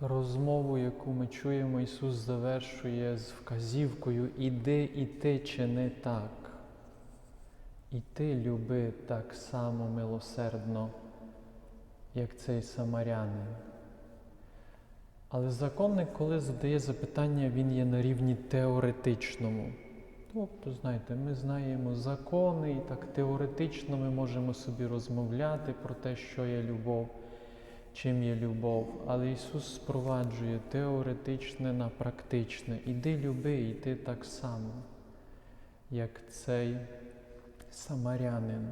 Розмову, яку ми чуємо, Ісус завершує з вказівкою Іди і ти чини так. І ти люби так само милосердно, як цей самарянин. Але законник, коли задає запитання, він є на рівні теоретичному. Тобто, знаєте, ми знаємо закони, і так теоретично ми можемо собі розмовляти про те, що є любов, чим є любов. Але Ісус спроваджує теоретичне на практичне. Іди люби, і ти так само, як цей самарянин.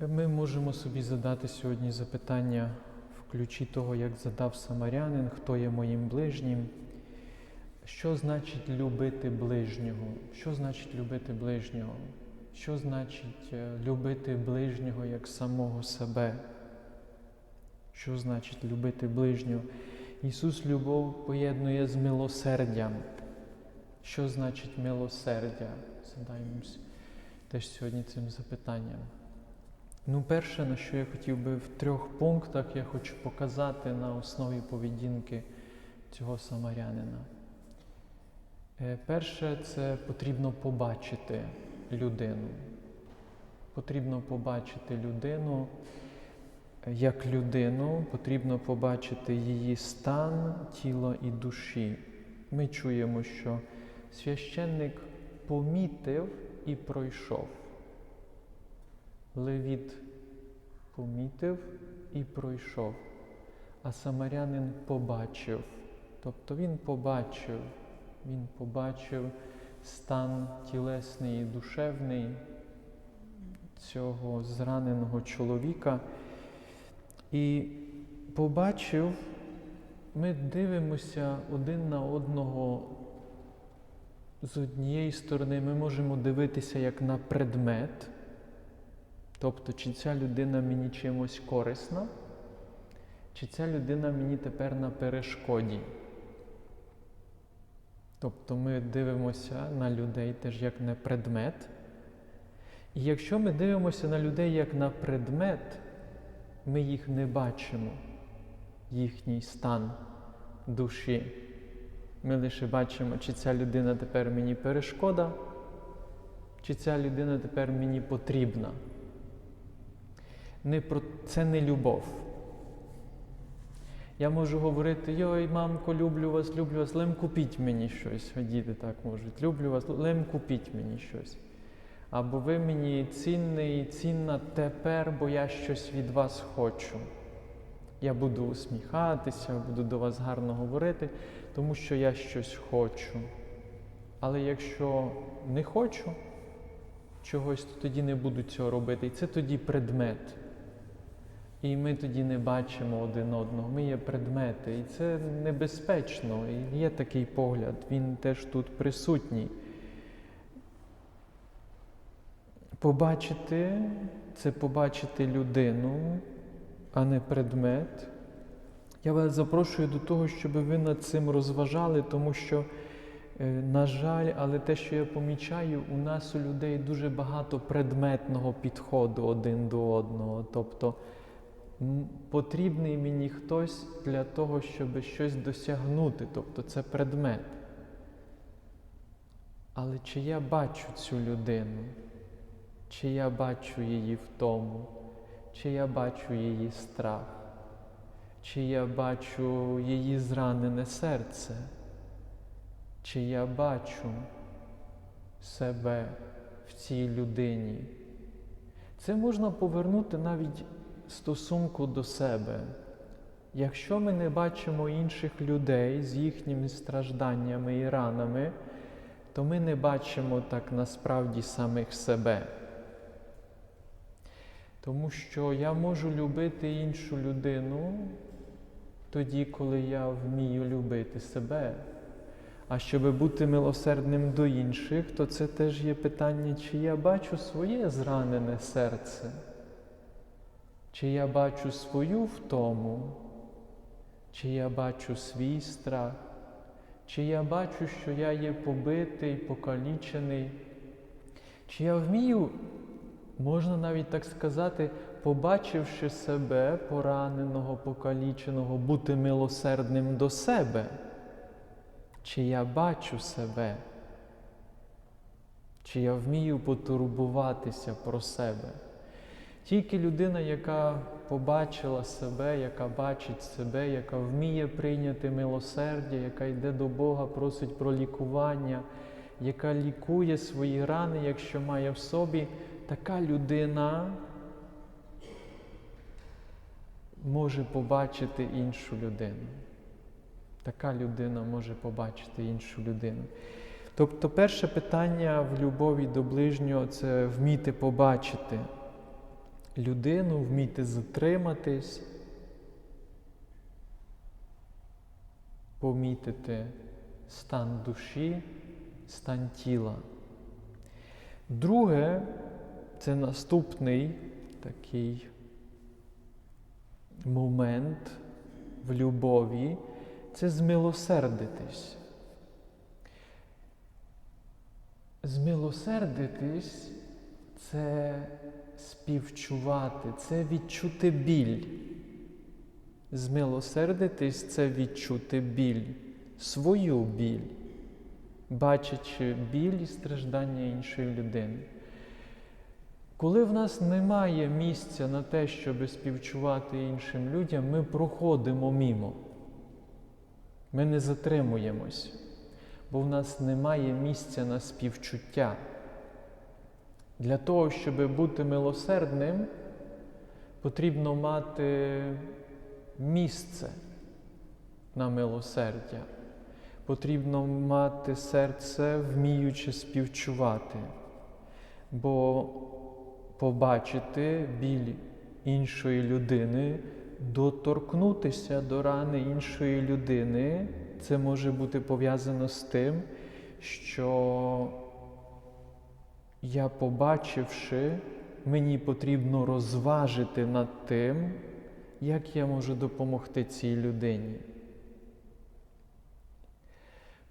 Ми можемо собі задати сьогодні запитання в ключі того, як задав самарянин, хто є моїм ближнім. Що значить любити ближнього? Що значить любити ближнього? Що значить е, любити ближнього як самого себе? Що значить любити ближнього? Ісус любов поєднує з милосердям. Що значить милосердя? Задаємось теж сьогодні цим запитанням. Ну, перше, на що я хотів би в трьох пунктах, я хочу показати на основі поведінки цього самарянина. Е, Перше, це потрібно побачити людину. Потрібно побачити людину як людину, потрібно побачити її стан тіла і душі. Ми чуємо, що священник помітив і пройшов. Левіт помітив і пройшов, а самарянин побачив. Тобто він побачив, він побачив стан тілесний і душевний цього зраненого чоловіка і побачив, ми дивимося один на одного. З однієї сторони ми можемо дивитися як на предмет, тобто, чи ця людина мені чимось корисна, чи ця людина мені тепер на перешкоді. Тобто ми дивимося на людей теж як на предмет. І якщо ми дивимося на людей як на предмет, ми їх не бачимо, їхній стан душі. Ми лише бачимо, чи ця людина тепер мені перешкода, чи ця людина тепер мені потрібна. Не про... Це не любов. Я можу говорити, йой, мамко, люблю вас, люблю вас, лем купіть мені щось. Діти так можуть. Люблю вас, лем купіть мені щось. Або ви мені цінний і цінна тепер, бо я щось від вас хочу. Я буду усміхатися, буду до вас гарно говорити, тому що я щось хочу. Але якщо не хочу чогось, то тоді не буду цього робити. І це тоді предмет. І ми тоді не бачимо один одного. Ми є предмети. І це небезпечно. І є такий погляд, він теж тут присутній. Побачити це побачити людину, а не предмет. Я вас запрошую до того, щоб ви над цим розважали, тому що, е, на жаль, але те, що я помічаю, у нас у людей дуже багато предметного підходу один до одного. Тобто потрібний мені хтось для того, щоб щось досягнути. Тобто це предмет. Але чи я бачу цю людину? Чи я бачу її в тому? Чи я бачу її страх? Чи я бачу її зранене серце? Чи я бачу себе в цій людині? Це можна повернути навіть стосунку до себе. Якщо ми не бачимо інших людей з їхніми стражданнями і ранами, то ми не бачимо так насправді самих себе. Тому що я можу любити іншу людину тоді, коли я вмію любити себе. А щоб бути милосердним до інших, то це теж є питання, чи я бачу своє зранене серце, чи я бачу свою втому, чи я бачу свій страх, чи я бачу, що я є побитий, покалічений, чи я вмію, можна навіть так сказати, побачивши себе, пораненого, покаліченого, бути милосердним до себе. Чи я бачу себе? Чи я вмію потурбуватися про себе? Тільки людина, яка побачила себе, яка бачить себе, яка вміє прийняти милосердя, яка йде до Бога, просить про лікування, яка лікує свої рани, якщо має в собі, така людина може побачити іншу людину. Така людина може побачити іншу людину. Тобто, перше питання в любові до ближнього це вміти побачити людину, вміти затриматись, помітити стан душі, стан тіла. Друге, це наступний такий момент в любові це змилосердитись. Змилосердитись це співчувати, це відчути біль. Змилосердитись це відчути біль, свою біль, бачачи біль і страждання іншої людини. Коли в нас немає місця на те, щоб співчувати іншим людям, ми проходимо мімо. Ми не затримуємось, бо в нас немає місця на співчуття. Для того, щоб бути милосердним, потрібно мати місце на милосердя. Потрібно мати серце, вміючи співчувати, бо побачити біль іншої людини, доторкнутися до рани іншої людини, це може бути пов'язано з тим, що я, побачивши, мені потрібно розважити над тим, як я можу допомогти цій людині.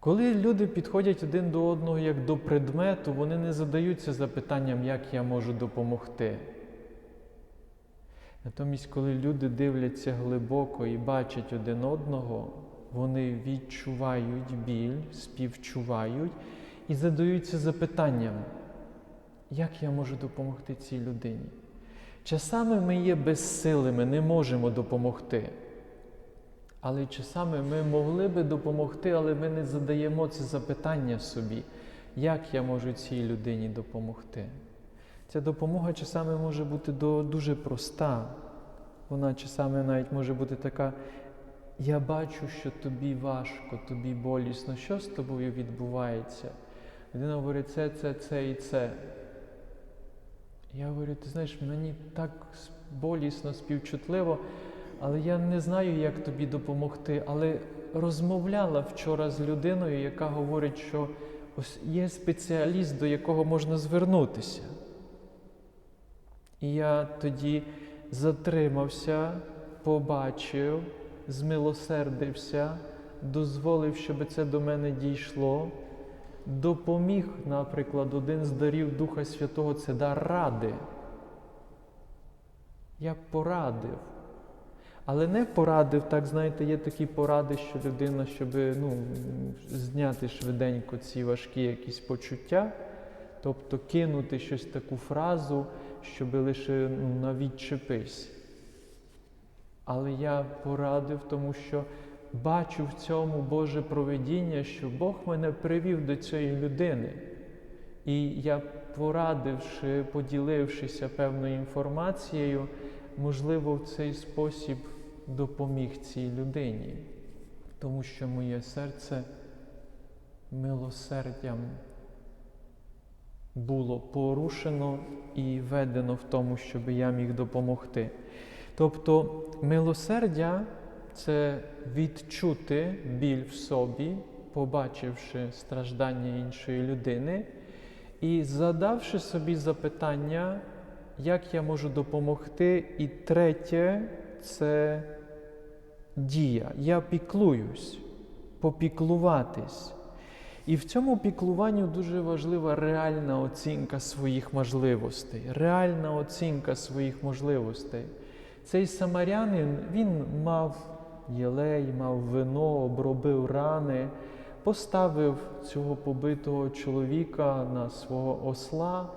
Коли люди підходять один до одного як до предмету, вони не задаються запитанням, як я можу допомогти. Натомість, коли люди дивляться глибоко і бачать один одного, вони відчувають біль, співчувають і задаються запитанням, як я можу допомогти цій людині? Часами ми є безсилими, не можемо допомогти. Але часами ми могли би допомогти, але ми не задаємо це запитання собі, як я можу цій людині допомогти. Ця допомога часами може бути дуже проста. Вона часами навіть може бути така, я бачу, що тобі важко, тобі болісно, що з тобою відбувається. Людина говорить, це, це, це і це. Я говорю, ти знаєш, мені так болісно, співчутливо, але я не знаю, як тобі допомогти. Але розмовляла вчора з людиною, яка говорить, що ось є спеціаліст, до якого можна звернутися. І я тоді затримався, побачив, змилосердився, дозволив, щоб це до мене дійшло. Допоміг, наприклад, один з дарів Духа Святого це дар ради. Я порадив. Але не порадив, так знаєте, є такі поради, що людина, щоб ну, зняти швиденько ці важкі якісь почуття, тобто кинути щось таку фразу, щоб лише ну, навідчепись. Але я порадив, тому що бачу в цьому Боже проведіння, що Бог мене привів до цієї людини. І я, порадивши, поділившися певною інформацією, можливо, в цей спосіб допоміг цій людині, тому що моє серце милосердям було порушено і ведено в тому, щоб я міг допомогти. Тобто милосердя це відчути біль в собі, побачивши страждання іншої людини, і задавши собі запитання, як я можу допомогти. І третє це дія. Я піклуюсь, попіклуватись. І в цьому піклуванню дуже важлива реальна оцінка своїх можливостей, реальна оцінка своїх можливостей. Цей самарянин він мав єлей, мав вино, обробив рани, поставив цього побитого чоловіка на свого осла,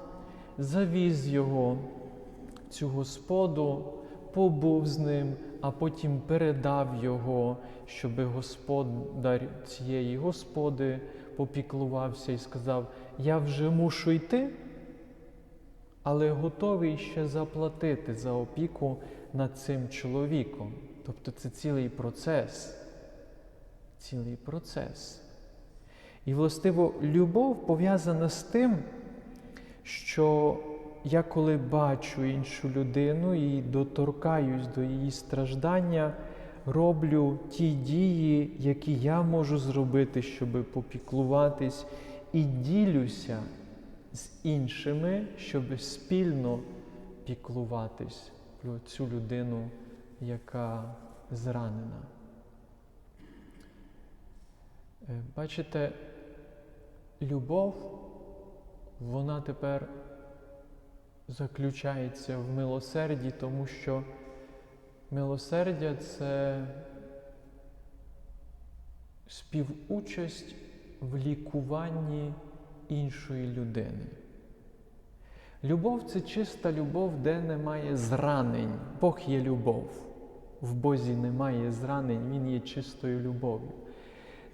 завіз його цю господу, побув з ним, а потім передав його, щоб господар цієї господи попіклувався і сказав: Я вже мушу йти, але готовий ще заплатити за опіку над цим чоловіком. Тобто це цілий процес. Цілий процес. І, властиво, любов пов'язана з тим, що я коли бачу іншу людину і доторкаюсь до її страждання, роблю ті дії, які я можу зробити, щоб попіклуватись, і ділюся з іншими, щоб спільно піклуватись про цю людину, яка зранена. Е, Бачите, любов, вона тепер заключається в милосерді, тому що милосердя це співучасть в лікуванні іншої людини. Любов це чиста любов, де немає зранень. Бог є любов. В Бозі немає зранень, Він є чистою любов'ю.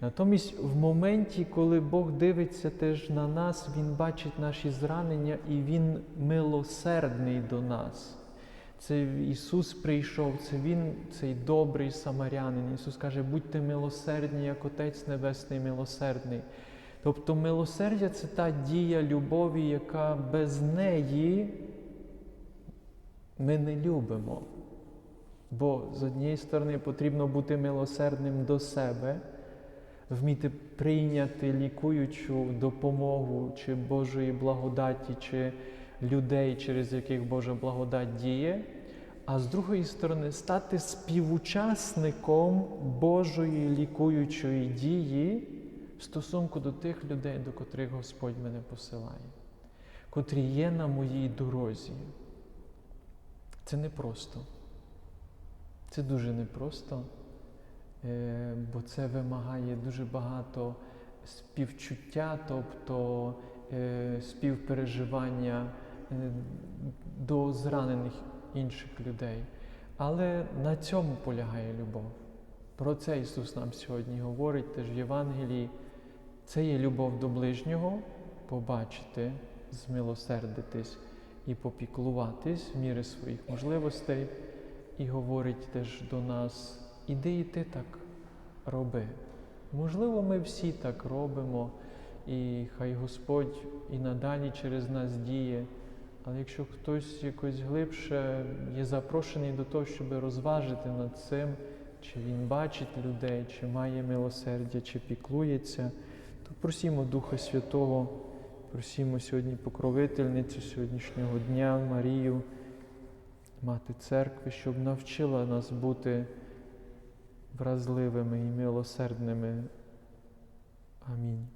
Натомість, в моменті, коли Бог дивиться теж на нас, Він бачить наші зранення і Він милосердний до нас. Це Ісус прийшов, це Він, цей добрий самарянин. Ісус каже, будьте милосердні, як Отець Небесний милосердний. Тобто милосердя це та дія любові, яка без неї ми не любимо. Бо з однієї сторони потрібно бути милосердним до себе, вміти прийняти лікуючу допомогу чи Божої благодаті, чи людей, через яких Божа благодать діє, а з другої сторони стати співучасником Божої лікуючої дії в стосунку до тих людей, до котрих Господь мене посилає, котрі є на моїй дорозі. Це непросто. Це дуже непросто, бо це вимагає дуже багато співчуття, тобто е, співпереживання е, до зранених інших людей. Але на цьому полягає любов. Про це Ісус нам сьогодні говорить теж в Євангелії. Це є любов до ближнього, побачити, змилосердитись і попіклуватись в міри своїх можливостей, і говорить теж до нас, іди і ти так роби. Можливо, ми всі так робимо, і хай Господь і надалі через нас діє. Але якщо хтось якось глибше є запрошений до того, щоб розважити над цим, чи він бачить людей, чи має милосердя, чи піклується, то просімо Духа Святого, просімо сьогодні покровительницю сьогоднішнього дня, Марію, Мати Церкви, щоб навчила нас бути вразливими і милосердними. Амінь.